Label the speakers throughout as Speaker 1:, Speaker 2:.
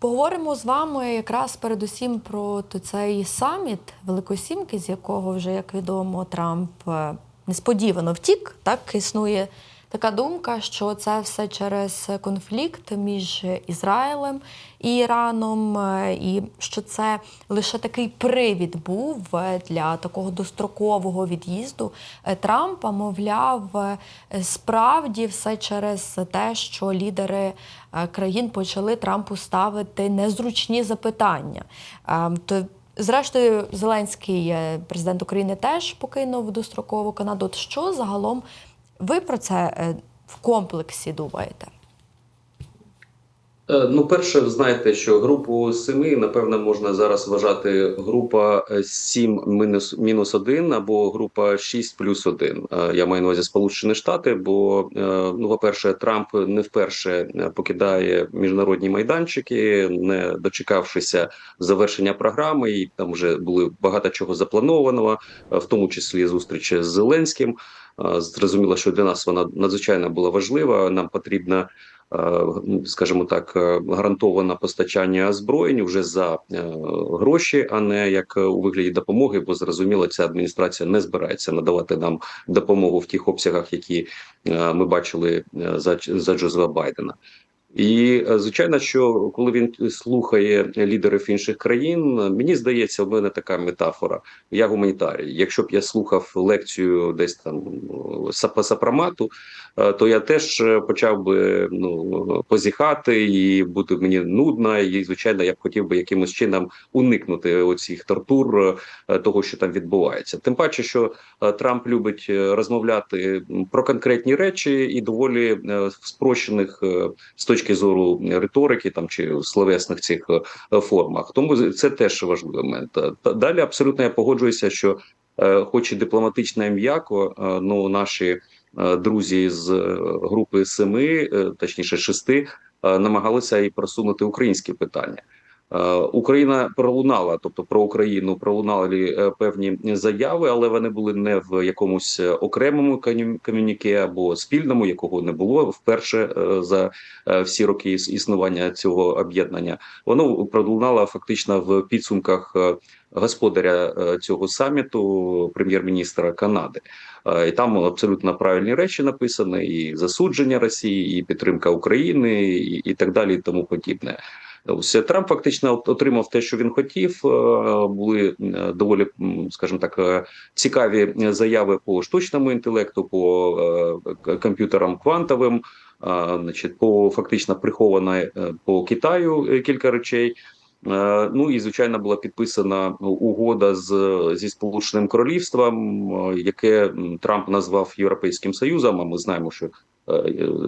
Speaker 1: Поговоримо з вами якраз передусім про цей саміт Великосімки, з якого вже, як відомо, Трамп е, несподівано втік. Так існує така думка, що це все через конфлікт між Ізраїлем і Іраном, е, і що це лише такий привід був е, для такого дострокового від'їзду е, Трампа. Мовляв, справді все через те, що лідери країн почали Трампу ставити незручні запитання. То Зрештою, Зеленський, президент України, теж покинув дострокову Канаду. От що загалом ви про це е, в комплексі думаєте?
Speaker 2: Е, Ну, перше, знаєте, що групу семи, напевно, можна зараз вважати група е, 7 мінус, мінус 1 або група 6 плюс 1. Е, Я маю на увазі Сполучені Штати, бо, е, ну, по-перше, Трамп не вперше е, покидає міжнародні майданчики, не дочекавшися завершення програми, і там вже були багато чого запланованого, е, в тому числі зустрічі з Зеленським. Зрозуміло, що для нас вона надзвичайно була важлива. Нам потрібна е, ну, скажімо так, е, гарантоване постачання озброєнь вже за е, гроші, а не як у вигляді допомоги. Бо зрозуміло, ця адміністрація не збирається надавати нам допомогу в тих обсягах, які ми бачили за, за Джозефа Байдена. І е, звичайно, що коли він слухає лідерів інших країн, мені здається, в мене така метафора. Я гуманітарій. Якщо б я слухав лекцію десь там са- по е, то я теж е, почав би ну позіхати і бути мені нудно. І звичайно, я б хотів би якимось чином уникнути оцих тортур того, що там відбувається. Тим паче, що Трамп любить розмовляти про конкретні речі і доволі спрощених з точки зору риторики там чи словесних цих е, формах. Тому це теж важливий момент. Е, Далі абсолютно я погоджуюся, що е, хоч і дипломатично і м'яко, ну наші друзі з групи семи, точніше шести, намагалися і просунути українські питання. Е, Україна пролунала, тобто про Україну пролунали е, певні заяви, але вони були не в якомусь е, окремому комюніке або спільному, якого не було вперше за всі роки іс- існування цього об'єднання. Воно пролунало фактично в підсумках господаря цього саміту, прем'єр-міністра Канади. І там абсолютно правильні речі написані: і засудження Росії, і підтримка України, і так далі, і тому подібне. Ось Трамп фактично отримав те, що він хотів. Е, Були е, доволі, скажімо так, е, цікаві заяви по штучному інтелекту, по комп'ютерам квантовим. Значить, по фактично приховано по Китаю кілька речей. Ну і звичайно була підписана угода з зі Сполученим Королівством, яке Трамп назвав Європейським Союзом. А ми знаємо, що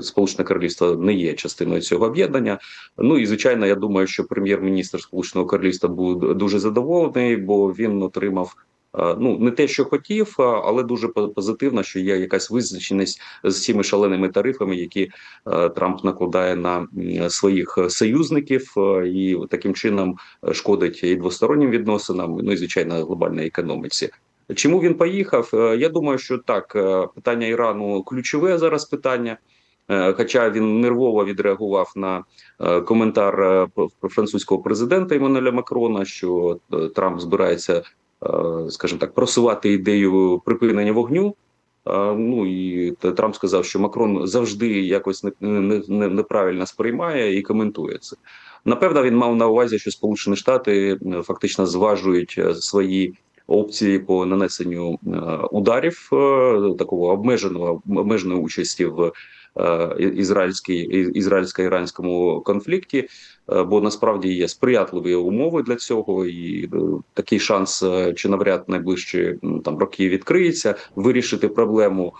Speaker 2: Сполучене Королівство не є частиною цього об'єднання. Ну і звичайно, я думаю, що прем'єр-міністр Сполученого Королівства був дуже задоволений, бо він отримав. е, Ну, не те, що хотів, але дуже по- позитивно, що є якась визначеність з цими шаленими тарифами, які е, Трамп накладає на своїх союзників, е, і таким чином е, шкодить і двостороннім відносинам, ну і звичайно глобальній економіці. Чому він поїхав? Е, Я думаю, що так е, питання Ірану ключове зараз питання. Е, Хоча він нервово відреагував на коментар французького президента Еммануеля Макрона, що Трамп збирається, скажімо так, просувати ідею припинення вогню. Ну і Трамп сказав, що Макрон завжди якось не, не, не, неправильно сприймає і коментує це. Напевно, він мав на увазі, що Сполучені Штати фактично зважують свої опції по нанесенню е, ударів е, такого обмеженого обмеженої участі в е, ізраїльській ізраїльсько-іранському конфлікті. Бо насправді є сприятливі умови для цього, і такий шанс чи навряд найближчі там роки відкриється вирішити проблему.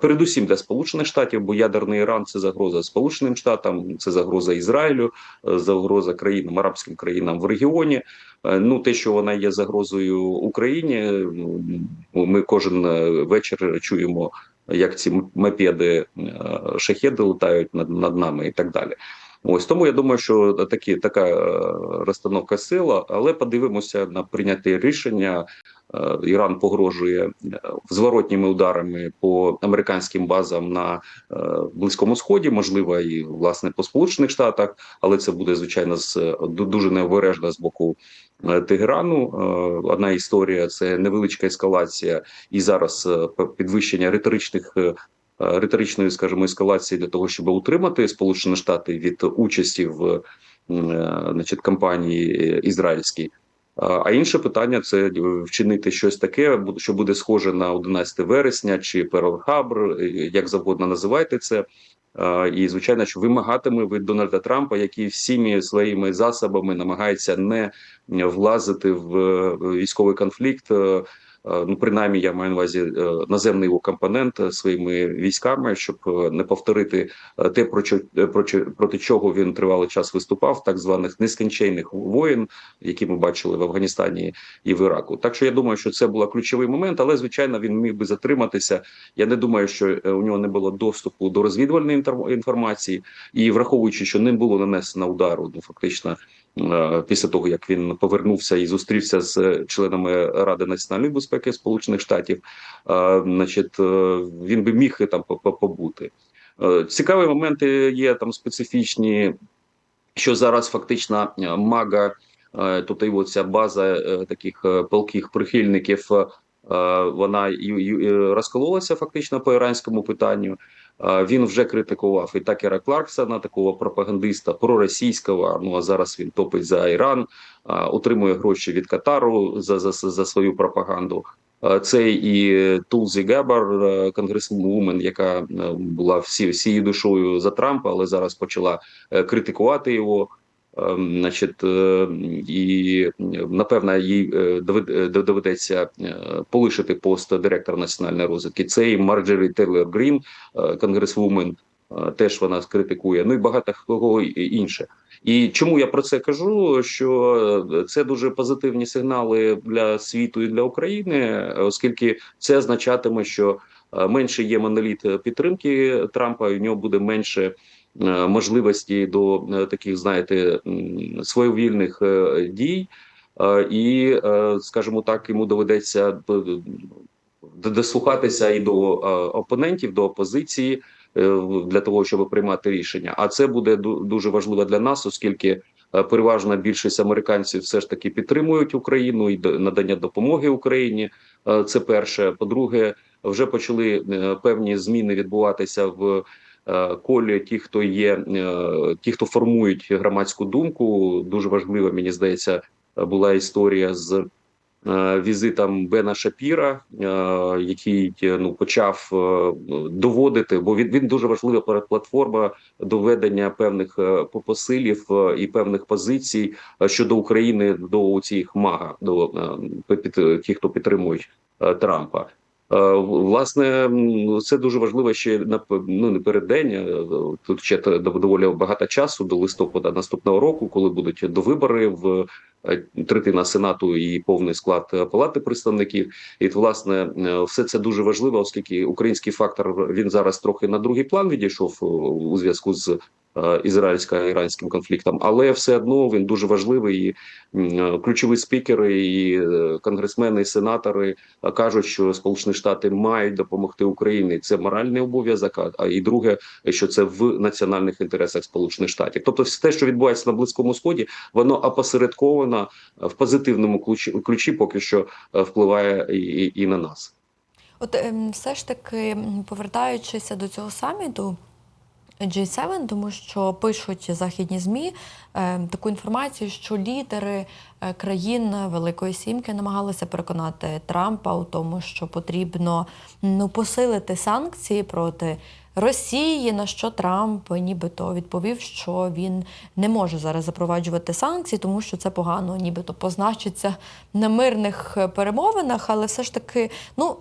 Speaker 2: Передусім для Сполучених Штатів, бо ядерний Іран це загроза Сполученим Штатам, це загроза Ізраїлю, загроза країнам, арабським країнам в регіоні. Е, Ну, те, що вона є загрозою Україні, ну, ми кожен е, вечір чуємо, як ці мопеди, е, шахеди летають над, над нами і так далі. Ось тому я думаю, що такі така розстановка сила, але подивимося на прийняти рішення Іран погрожує е, зворотніми ударами по американським базам на е, близькому сході, можливо, і власне по сполучених штатах, але це буде звичайно з е, дуже необережно з боку е, Тегерану. Е, Одна історія це невеличка ескалація і зараз е, підвищення риторичних. е, е, Риторичної, скажімо, ескалації для того, щоб утримати Сполучені Штати від участі в е, значить, кампанії е, ізраїльській. А інше питання це е, вчинити щось таке, що буде схоже на 11 вересня чи Перл-Харбор, е, як завгодно називайте це. І звичайно, що вимагатиме від Дональда Трампа, який всіми своїми засобами намагається не влазити в е, військовий конфлікт. Е, Ну, принаймні, я маю на увазі е, наземний його компонент е, своїми військами, щоб не повторити те, про що про що- проти чого він тривалий час виступав, так званих нескінченних воїн, які ми бачили в Афганістані і в Іраку. Так що я думаю, що це був ключовий момент, але звичайно він міг би затриматися. Я не думаю, що у нього не було доступу до розвідувальної інформації, і враховуючи, що не було нанесено удару, ну фактично. Е, Після того як він повернувся і зустрівся з е, членами Ради національної безпеки Сполучених Штатів, е, значить, він би міг там по- по- побути. Цікаві моменти є там специфічні, що зараз фактично мага, тут і от ця база таких палких прихильників, вона розкололася фактично по іранському питанню. Він вже критикував і Такера Кларксона, такого пропагандиста проросійського. Ну а зараз він топить за Іран, отримує гроші від Катару за, за, за свою пропаганду. Це і Тулзі Гебар, е, конгресвумен, яка е, була всі всією душою за Трампа, але зараз почала е, критикувати його. Ем, Значить, е, і напевно, їй е, е, доведеться полишити пост директора національної розвідки. Це і Марджорі Тейлор Грін, е, конгресвумен, теж вона критикує. Ну і багато кого інше. І чому я про це кажу? Що це дуже позитивні сигнали для світу і для України, оскільки це означатиме, що менше є моноліт підтримки Трампа, і в нього буде менше можливості до е, таких, знаєте, своєвільних е, дій. Е, І, е, скажімо так, йому доведеться дослухатися і до е, опонентів, до опозиції е, для того, щоб приймати рішення. А це буде ду- дуже важливо для нас, оскільки е, переважна більшість американців все ж таки підтримують Україну і надання допомоги Україні. Е, Це перше. По-друге, вже почали е, певні зміни відбуватися в е, колі ті, хто є, е, ті, хто формують громадську думку. Дуже важливо, мені здається, була історія з е, візитом Бена Шапіра, який ну почав доводити, бо він, він дуже важлива платформа доведення певних посилів і певних позицій щодо України до цих мага, до під, ті, хто підтримують Трампа. Е, Власне, це дуже важливо ще на ну не переддень. е, Тут ще доволі багато часу до листопада наступного року, коли будуть довибори в е, третина сенату і повний склад палати представників. І власне, все це дуже важливо, оскільки український фактор він зараз трохи на другий план відійшов у зв'язку з ізраїльсько-іранським конфліктом, але все одно він дуже важливий. І е, ключові спікери, і е, конгресмени, і сенатори е, кажуть, що Сполучені Штати мають допомогти Україні. Це моральний обов'язок. а- і друге, що це в національних інтересах Сполучених Штатів. Тобто, все що відбувається на близькому сході, воно опосередковано е, в позитивному ключі, ключі поки що е, впливає і, і, і на нас.
Speaker 1: От ем, все ж таки, повертаючися до цього саміту G7, тому що пишуть західні ЗМІ ем, таку інформацію, що лідери е, країн Великої Сімки намагалися переконати Трампа у тому, що потрібно ну, посилити санкції проти Росії, на що Трамп нібито відповів, що він не може зараз запроваджувати санкції, тому що це погано, нібито позначиться на мирних е, перемовинах, але все ж таки, ну.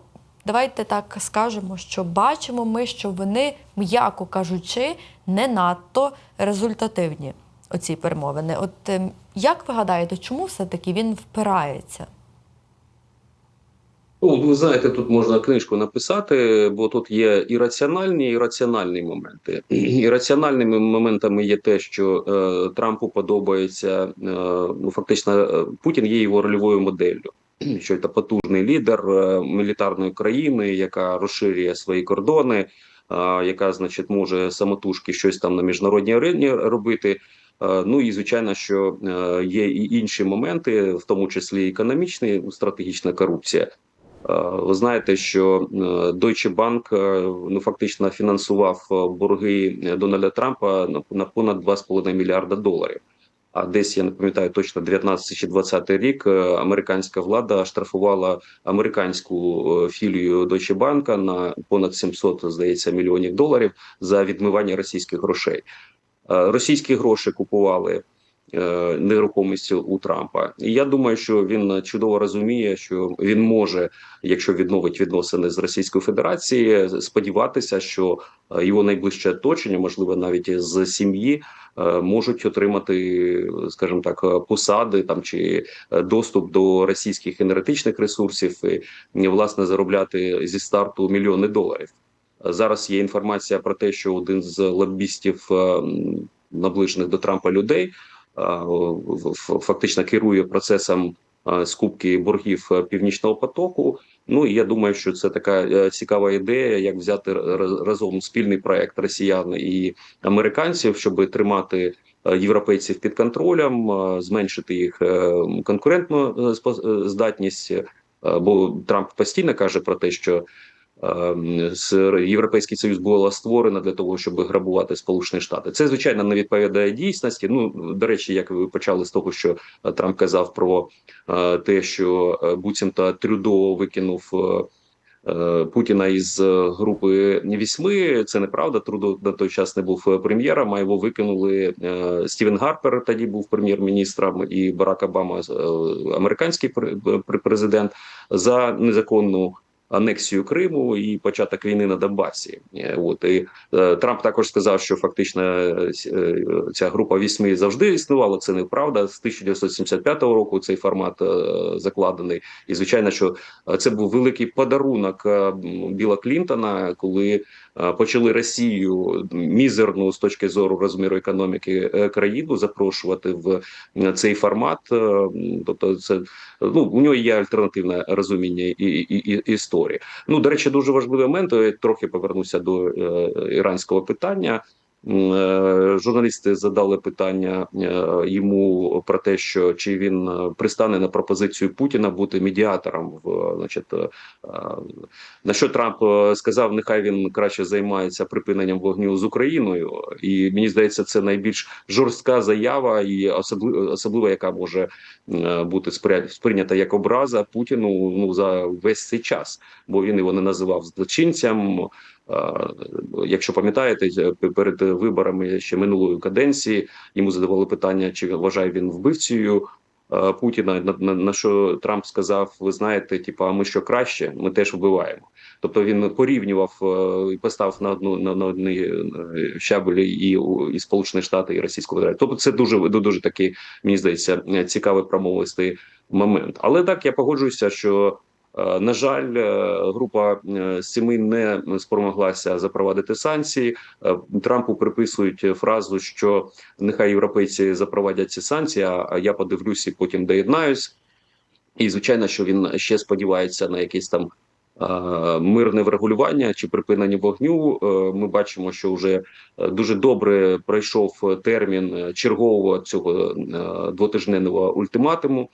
Speaker 1: Давайте так скажемо, що бачимо ми, що вони, м'яко кажучи, не надто результативні оці перемовини. От ем, як ви гадаєте, чому все-таки він впирається?
Speaker 2: Ну, ви знаєте, тут можна книжку написати, бо тут є і раціональні, і раціональні моменти. І раціональними моментами є те, що е, Трампу подобається е, ну фактично е, Путін є його рольовою моделлю. що це потужний лідер е, мілітарної країни, яка розширює свої кордони, е, яка, значить, може самотужки щось там на міжнародній арені робити. Е, Ну і звичайно, що є і інші моменти, в тому числі економічні, стратегічна корупція. Ви знаєте, що Deutsche Bank ну фактично фінансував борги Дональда Трампа на понад 2,5 мільярда доларів. А десь я не пам'ятаю точно 19 чи 20 рік е, американська влада штрафувала американську е, філію Deutsche Bank на понад 700, здається, мільйонів доларів за відмивання російських грошей. Е, Російські гроші купували нерухомість у Трампа. І я думаю, що він чудово розуміє, що він може, якщо відновить відносини з Російською Федерацією, сподіватися, що е, його найближче оточення, можливо, навіть з сім'ї, е, можуть отримати, скажімо так, е, посади там чи е, доступ до російських енергетичних ресурсів і власне заробляти зі старту мільйони доларів. Зараз є інформація про те, що один з лоббістів е, наближених до Трампа людей е, фактично керує процесом е, скупки боргів е, північного потоку. Ну і я думаю, що це така е, цікава ідея, як взяти разом спільний проект росіян і американців, щоб тримати е, європейців під контролем, е, зменшити їх е, конкурентну е, е, здатність. Е, Бо Трамп постійно каже про те, що Європейський союз було створено для того, щоб грабувати Сполучені Штати. Це звичайно не відповідає дійсності. Ну до речі, як ви почали з того, що е, Трамп казав про е, те, що е, буцімто Трюдо викинув. Путіна із групи вісьми це неправда. Трудо на той час не був прем'єром. А його викинули Стівен Гарпер. Тоді був прем'єр-міністром, і Барак Обама, американський пр- пр- президент, за незаконну анексію Криму і початок війни на Донбасі. Е, От і е, Трамп також сказав, що фактично е, ця група вісьми завжди існувала. Це неправда. З 1975 року цей формат закладений. І звичайно, що це був великий подарунок Біла Клінтона, коли почали Росію мізерну з точки зору розміру економіки е, країну запрошувати в е, цей формат. Е, Тобто, це ну у нього є альтернативне розуміння і, і, і історії. Ну до речі, дуже важливий момент. Я трохи повернуся до е, іранського питання. Е, Журналісти задали питання е, йому про те, що чи він е, пристане на пропозицію Путіна бути медіатором в значить, на що Трамп сказав, нехай він краще займається припиненням вогню з Україною, і мені здається, це найбільш жорстка заява, і особливо, яка може бути сприйнята як образа Путіну ну за весь цей час, бо він його не називав злочинцям. Якщо пам'ятаєте, перед виборами ще минулої каденції йому задавали питання, чи вважає він вбивцею Путіна. На, що Трамп сказав: Ви знаєте, типа, а ми що краще, ми теж вбиваємо. Тобто він порівнював і поставив на одну на, на одні е, щабелі і, і Сполучені Штати, і Російську Федерацію. Тобто це дуже дуже такий, мені здається, цікавий промовистий момент. Але так я погоджуюся, що. Е, На жаль, е, група е, семи не спромоглася запровадити санкції. Трампу приписують фразу, що нехай європейці запровадять ці санкції, а я подивлюсь і потім доєднаюсь. І звичайно, що він ще сподівається на якесь там мирне врегулювання чи припинення вогню. Ми бачимо, що вже дуже добре пройшов термін чергового цього двотижневого ультиматуму.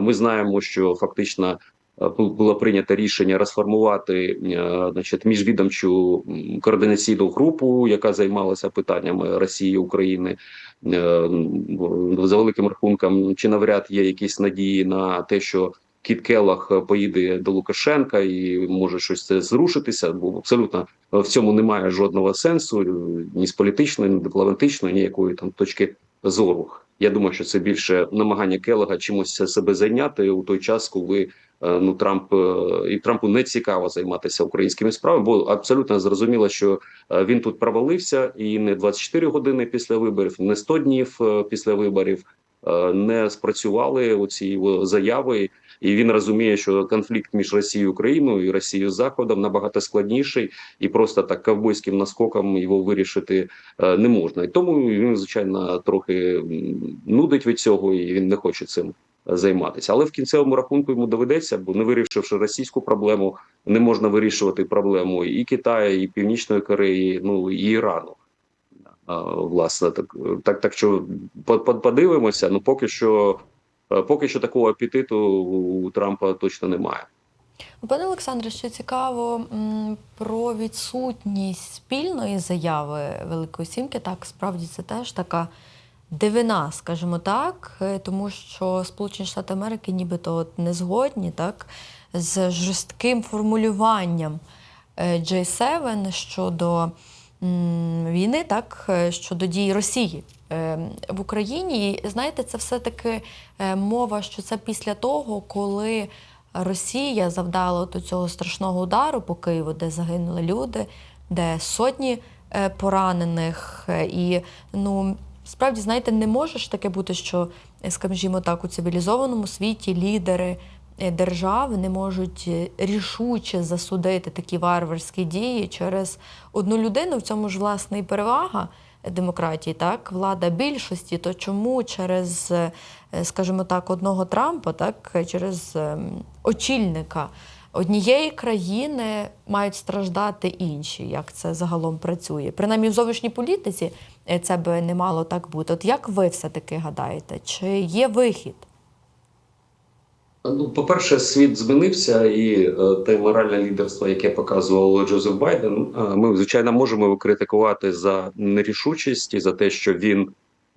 Speaker 2: Ми знаємо, що фактично було прийнято рішення розформувати е, значить, міжвідомчу координаційну групу, яка займалася питаннями Росії України. Е, За великим рахунком, чи навряд є якісь надії на те, що Кіт Келлах поїде до Лукашенка і може щось це зрушитися, бо абсолютно в цьому немає жодного сенсу е, ні з політичної, ні дипломатичної, ніякої там точки зору. Я думаю, що це більше намагання Келлога чимось себе зайняти у той час, коли е, ну Трамп е, і Трампу не цікаво займатися українськими справами, бо абсолютно зрозуміло, що е, він тут провалився, і не 24 години після виборів, не 100 днів е, після виборів е, не спрацювали оці його заяви. І він розуміє, що конфлікт між Росією і Україною і Росією Заходом набагато складніший, і просто так ковбойським наскоком його вирішити е, не можна. І тому він, звичайно, трохи нудить від цього, і він не хоче цим займатися. Але в кінцевому рахунку йому доведеться, бо не вирішивши російську проблему, не можна вирішувати проблему і Китаю, і Північної Кореї, ну і Ірану. Власне, так так, так що по- по- подивимося. Ну поки що, е, поки що такого апетиту у Трампа точно немає.
Speaker 1: Пане Олександре, що цікаво про відсутність спільної заяви Великої Сімки, так справді це теж така дивина, скажімо так, е, тому що Сполучені Штати Америки нібито от не згодні так, з жорстким формулюванням е, J7 щодо війни, так, е, щодо дій Росії е, в Україні. І знаєте, це все-таки е, мова, що це після того, коли. Росія завдала до цього страшного удару по Києву, де загинули люди, де сотні е, поранених. Е, І ну справді знаєте, не може ж таке бути, що, е, скажімо так, у цивілізованому світі лідери е, держав не можуть е, рішуче засудити такі варварські дії через одну людину. В цьому ж власне і перевага демократії, так, влада більшості, то чому через, скажімо так, одного Трампа, так, через ем, очільника однієї країни мають страждати інші, як це загалом працює? Принаймні в зовнішній політиці це би не мало так бути. От як ви все-таки гадаєте, чи є вихід?
Speaker 2: Ну, по-перше, світ змінився, і е, те моральне лідерство, яке показував Джозеф Байден, е, ми звичайно можемо його критикувати за нерішучість і за те, що він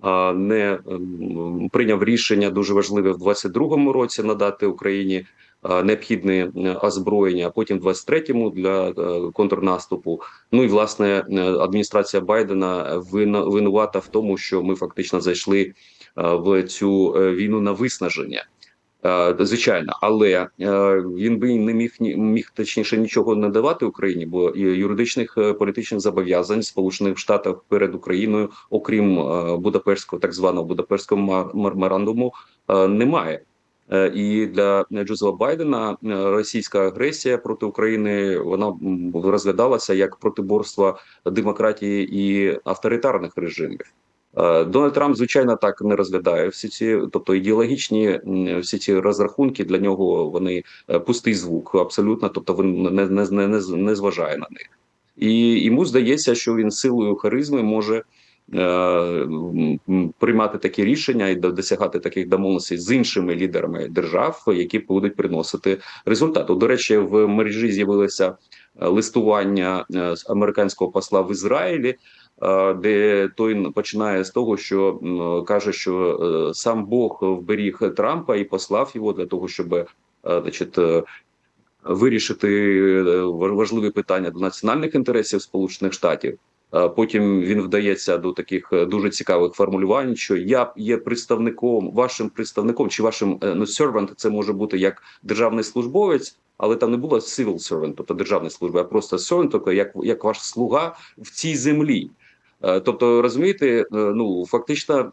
Speaker 2: е, не м, прийняв рішення дуже важливе в 22-му році надати Україні е, необхідне е, озброєння, а потім в 23-му для е, контрнаступу. Ну і власне е, адміністрація Байдена винувата в тому, що ми фактично зайшли е, в цю е, війну на виснаження. Е, Звичайно, але е, він би не міг міг точніше нічого не давати Україні, бо юридичних е, політичних зобов'язань Сполучених Штатів перед Україною, окрім е, Будапештського, так званого Будапештського меморандуму, е, немає. Е, І для Джозефа Байдена е, російська агресія проти України вона розглядалася як протиборство демократії і авторитарних режимів. Е, Дональд Трамп, звичайно, так не розглядає всі ці, тобто ідеологічні всі ці розрахунки для нього вони е, пустий звук, абсолютно. Тобто він не, не, не, не, зважає на них. І йому здається, що він силою харизми може е, приймати такі рішення і досягати таких домовленостей з іншими лідерами держав, які будуть приносити результат. До речі, в мережі з'явилося е, листування е, американського посла в Ізраїлі. е, Де той починає з того, що каже, що е, сам Бог вберіг Трампа і послав його для того, щоб е, значить, е, вирішити е, важливі питання до національних інтересів Сполучених Штатів. Е, Потім він вдається до таких е, дуже цікавих формулювань, що я є представником, вашим представником чи вашим е, ну, servant, це може бути як державний службовець, але там не було civil servant, тобто державної служби, а просто servant, тобто як, як ваш слуга в цій землі. Тобто, розумієте, ну фактично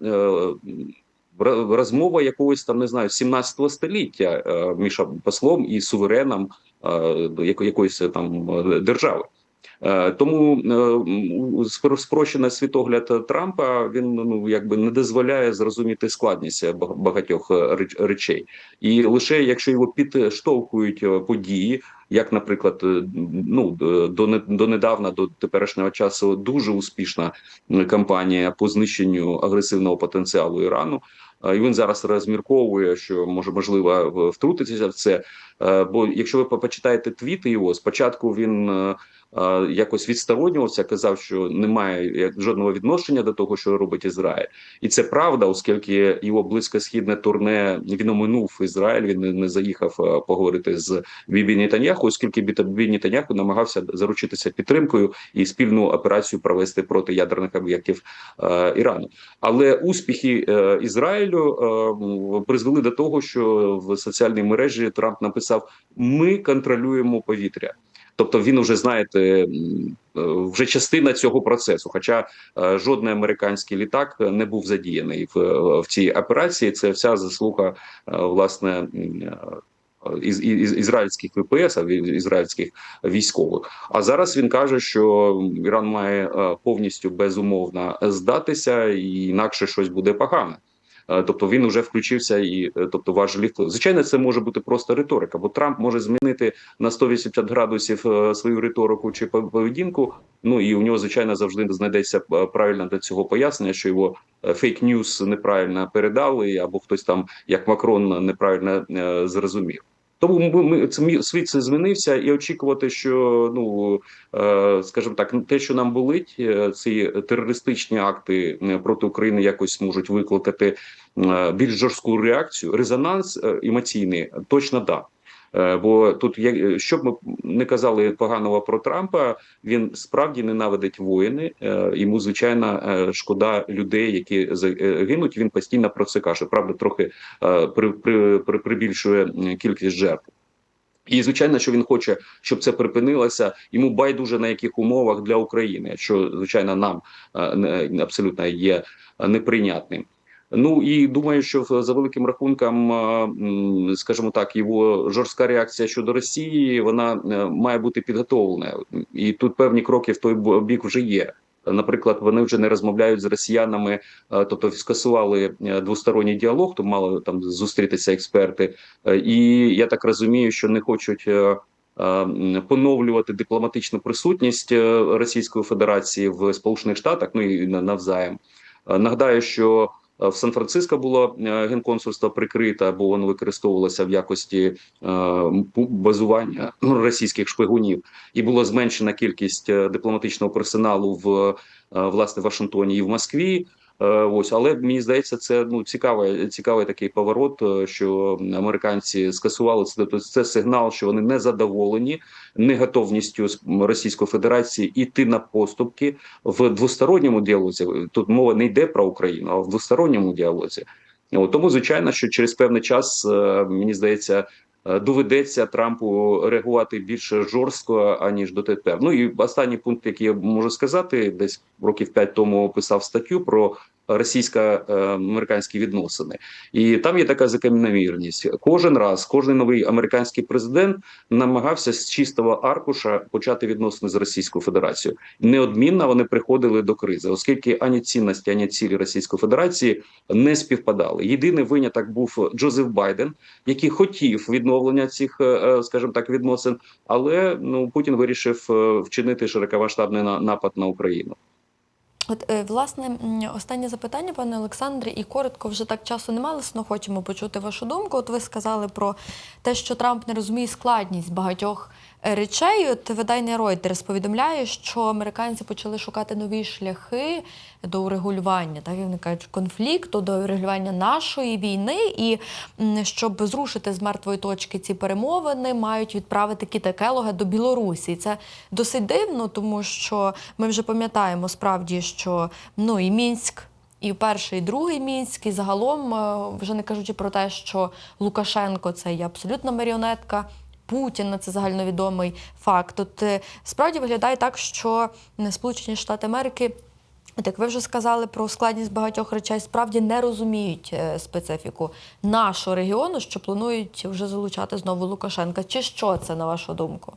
Speaker 2: розмова якогось там не знаю 17 століття між послом і сувереном яко- якоїсь там держави. Е, Тому е, спрощений світогляд Трампа він ну якби не дозволяє зрозуміти складність багатьох е, реч- речей, і лише якщо його підштовхують події, як, наприклад, ну до не- донедавна, до теперішнього часу, дуже успішна кампанія по знищенню агресивного потенціалу Ірану. І він зараз розмірковує, що може можливо втрутитися в це. Е, Бо якщо ви почитаєте твіти його, спочатку він е, е, якось відсторонювався, казав, що немає жодного відношення до того, що робить Ізраїль, і це правда, оскільки його близькосхідне турне він оминув Ізраїль. Він не, заїхав поговорити з Бібі Нетаньяху, оскільки Бі- Бібі Нетаньяху намагався заручитися підтримкою і спільну операцію провести проти ядерних об'єктів Ірану. Але успіхи Ізраїлю призвели до того, що в соціальній мережі Трамп написав: Ми контролюємо повітря. Тобто він вже знаєте, е, вже частина цього процесу. Хоча е, жодний американський літак не був задіяний в, в цій операції. Це вся заслуга е, власне із, із ізраїльських ВПС, ізраїльських військових. А зараз він каже, що Іран має повністю безумовно здатися, і інакше щось буде погано. Е, Тобто він вже включився і е, тобто важелі впливу. Звичайно, це може бути просто риторика, бо Трамп може змінити на 180 градусів е, свою риторику чи пов- поведінку. Ну і у нього звичайно завжди знайдеться правильно до цього пояснення, що його фейк ньюс неправильно передали, або хтось там, як Макрон, неправильно зрозумів. Тому ми, світ це змінився, і очікувати, що ну е, скажімо так, те, що нам болить, е, ці терористичні акти е, проти України якось можуть викликати більш жорстку реакцію. Резонанс емоційний точно да. Е, Бо тут є що б ми не казали поганого про Трампа, він справді ненавидить воїни. е, Йому звичайно е, шкода людей, які за- е, гинуть. Він постійно про це каже. Правда, трохи е, при, при, при, прибільшує кількість жертв. І звичайно, що він хоче, щоб це припинилося. Йому байдуже на яких умовах для України, що звичайно нам е, абсолютно є е, неприйнятним. Ну і думаю, що за великим рахунком, е, скажімо так, його жорстка реакція щодо Росії вона е, має бути підготовлена, і тут певні кроки в той бік вже є. Наприклад, вони вже не розмовляють з росіянами, е, тобто скасували двосторонній діалог, то мали там зустрітися експерти. І я так розумію, що не хочуть поновлювати дипломатичну присутність Російської Федерації в Сполучених Штатах. Ну і на- навзаєм. Нагадаю, що в Сан-Франциско було е, генконсульство прикрите, бо воно використовувалося в якості е, базування російських шпигунів, і було зменшена кількість е, дипломатичного персоналу в е, власне Вашингтоні і в Москві. Е, Ось, але мені здається, це ну цікавий, цікавий такий поворот, е, що американці скасували це. Тобто це сигнал, що вони не задоволені неготовністю Російської Федерації іти на поступки в двосторонньому діалозі. Тут мова не йде про Україну, а в двосторонньому діалозі. Тому, звичайно, що через певний час е, мені здається. Е, Доведеться Трампу реагувати більше жорстко аніж дотепер. Ну і останній пункт, який я можу сказати, десь років п'ять тому писав статтю про російсько-американські відносини, і там є така закономірність. Кожен раз, кожен новий американський президент намагався з чистого аркуша почати відносини з Російською Федерацією. Неодмінно вони приходили до кризи, оскільки ані цінності, ані цілі Російської Федерації не співпадали. Єдиний виняток був Джозеф Байден, який хотів відновлення цих, е, е, скажімо так, відносин, але ну Путін вирішив е, вчинити широкомасштабний на- напад на Україну.
Speaker 1: От, е, власне, останнє запитання, пане Олександре, і коротко вже так часу немає, але хочемо почути вашу думку. От ви сказали про те, що Трамп не розуміє складність багатьох речей. От видання Reuters повідомляє, що американці почали шукати нові шляхи до урегулювання, так вони кажуть, конфлікту, до урегулювання нашої війни, і щоб зрушити з мертвої точки ці перемовини, мають відправити Кіта Келога до Білорусі. Це досить дивно, тому що ми вже пам'ятаємо справді, що ну і Мінськ. І перший, і другий мінськ, і загалом, е, вже не кажучи про те, що Лукашенко це є абсолютна маріонетка Путіна, це загальновідомий факт. От е, справді виглядає так, що е, Сполучені Штати Америки. Так, ви вже сказали про складність багатьох речей, справді не розуміють е, специфіку нашого регіону, що планують вже залучати знову Лукашенка. Чи що це на вашу думку?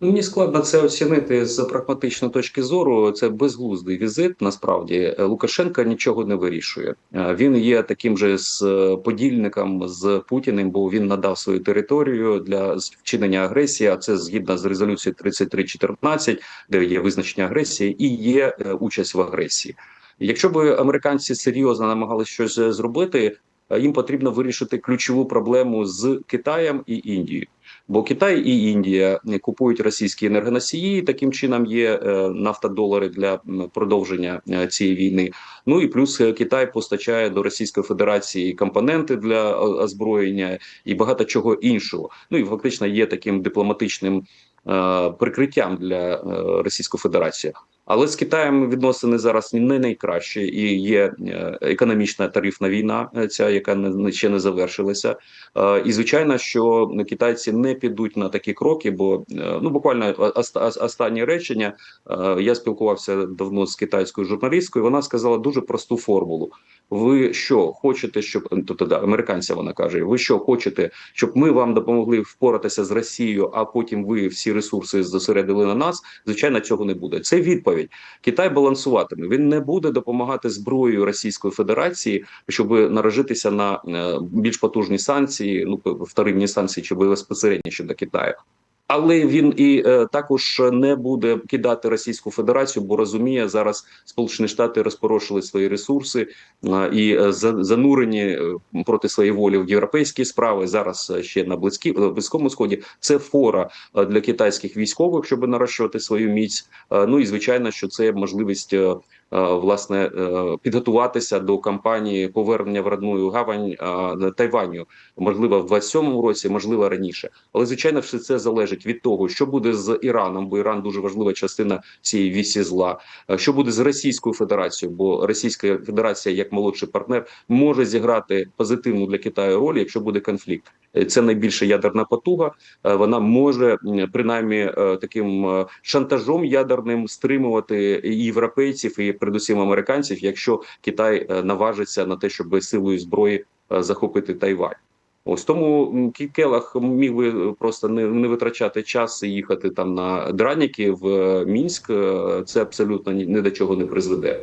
Speaker 2: Ну, Мені складно це оцінити з прагматичної точки зору. Це безглуздий візит. Насправді Лукашенка нічого не вирішує. Е, Він є таким же з е, подільником з Путіним, бо він надав свою територію для вчинення агресії. А це згідно з резолюцією 3314, де є визначення агресії, і є е, участь в агресії. Якщо б американці серйозно намагалися щось зробити, їм потрібно вирішити ключову проблему з Китаєм і Індією. Бо Китай і Індія купують російські енергоносії. Таким чином є е, нафтодолари для продовження е, цієї війни. Ну і плюс е, Китай постачає до Російської Федерації компоненти для озброєння і багато чого іншого. Ну і фактично є таким дипломатичним прикриттям для Російської Федерації. Але з Китаєм відносини зараз не найкращі, і є е, економічна тарифна війна, е, ця яка не ще не завершилася. Е, І звичайно, що китайці не підуть на такі кроки, бо ну буквально оста- ос- останнє речення. Я спілкувався давно з китайською журналісткою. Вона сказала дуже просту формулу. Ви що хочете, щоб тобто да, американця вона каже: ви що хочете, щоб ми вам допомогли впоратися з Росією, а потім ви всі ресурси зосередили на нас? Звичайно, цього не буде. Це відповідь. Відповідь. Китай балансуватиме. Він не буде допомагати зброєю Російської Федерації, щоб наражитися на е, більш потужні санкції, ну вторинні санкції чи безпосередньо щодо Китаю. Але він і е, також не буде кидати Російську Федерацію, бо розуміє зараз Сполучені Штати розпорошили свої ресурси е, і е, за- занурені е, проти своєї волі в європейські справи. Зараз е, ще на близькі близькому сході. Це фора е, для китайських військових, щоб нарощувати свою міць. Е, Ну і звичайно, що це можливість. е, е, Власне е, підготуватися до кампанії повернення в родную гавань е, Тайваню, можливо, в 27-му році, можливо, раніше. Але звичайно, все це залежить від того, що буде з Іраном, бо Іран дуже важлива частина цієї вісі зла. Е, Що буде з Російською Федерацією? Бо Російська Федерація, як молодший партнер, може зіграти позитивну для Китаю роль, якщо буде конфлікт. Е, Це найбільша ядерна потуга. Е, Вона може принаймні е, таким шантажом ядерним стримувати і європейців, і передусім американців, якщо Китай наважиться на те, щоб силою зброї захопити Тайвань. Ось тому м, Кі- Келах міг би просто не, не витрачати час і їхати там на драніки в Мінськ. Це абсолютно ні, ні до чого не призведе.